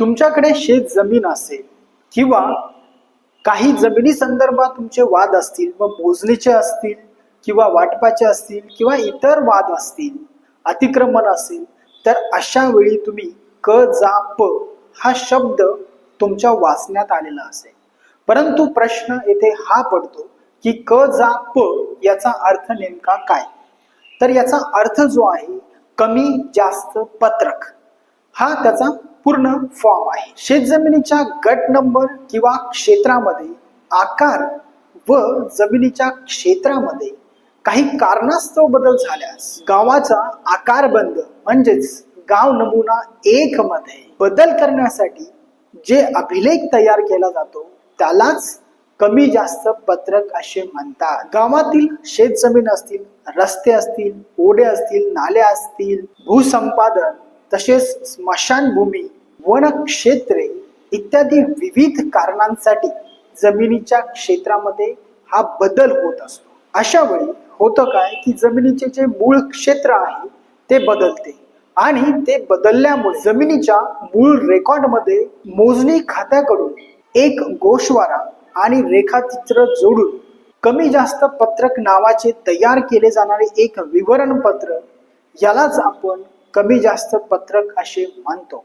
तुमच्याकडे शेत जमीन असेल किंवा काही जमिनी संदर्भात तुमचे वाद असतील व मोजणीचे असतील किंवा वाटपाचे असतील किंवा इतर वाद असतील अतिक्रमण असेल तर अशा वेळी तुम्ही क जा प हा शब्द तुमच्या वाचण्यात आलेला असेल. परंतु प्रश्न येथे हा पडतो की क जा प याचा अर्थ नेमका काय? तर याचा अर्थ जो आहे कमी जास्त पत्रक. हा त्याचा पूर्ण फॉर्म आहे. शेतजमिनीच्या गट नंबर किंवा क्षेत्रामध्ये आकार व जमिनीच्या क्षेत्रामध्ये काही कारणास्तव बदल झाल्यास गावाचा आकार बंद म्हणजेच गाव नमुना एक मध्ये बदल करण्यासाठी जे अभिलेख तयार केला जातो त्यालाच कमी जास्त पत्रक असे म्हणतात. गावातील शेतजमीन असतील रस्ते असतील ओढे असतील नाले असतील भूसंपादन तसेच स्मशानभूमी वनक्षेत्रे इत्यादी विविध कारणांसाठी जमिनीच्या क्षेत्रामध्ये हा बदल होत असतो. अशा वेळी होतं काय की जमिनीचे जे मूळ क्षेत्र आहे ते बदलते. आणि ते बदलल्यामुळे जमिनीच्या मूळ रेकॉर्डमध्ये मोजणी खात्याकडून एक गोषवारा आणि रेखाचित्र जोडून कमी जास्त पत्रक नावाचे तयार केले जाणारे एक विवरणपत्र यालाच आपण कमी जास्त पत्रक असे म्हणतो.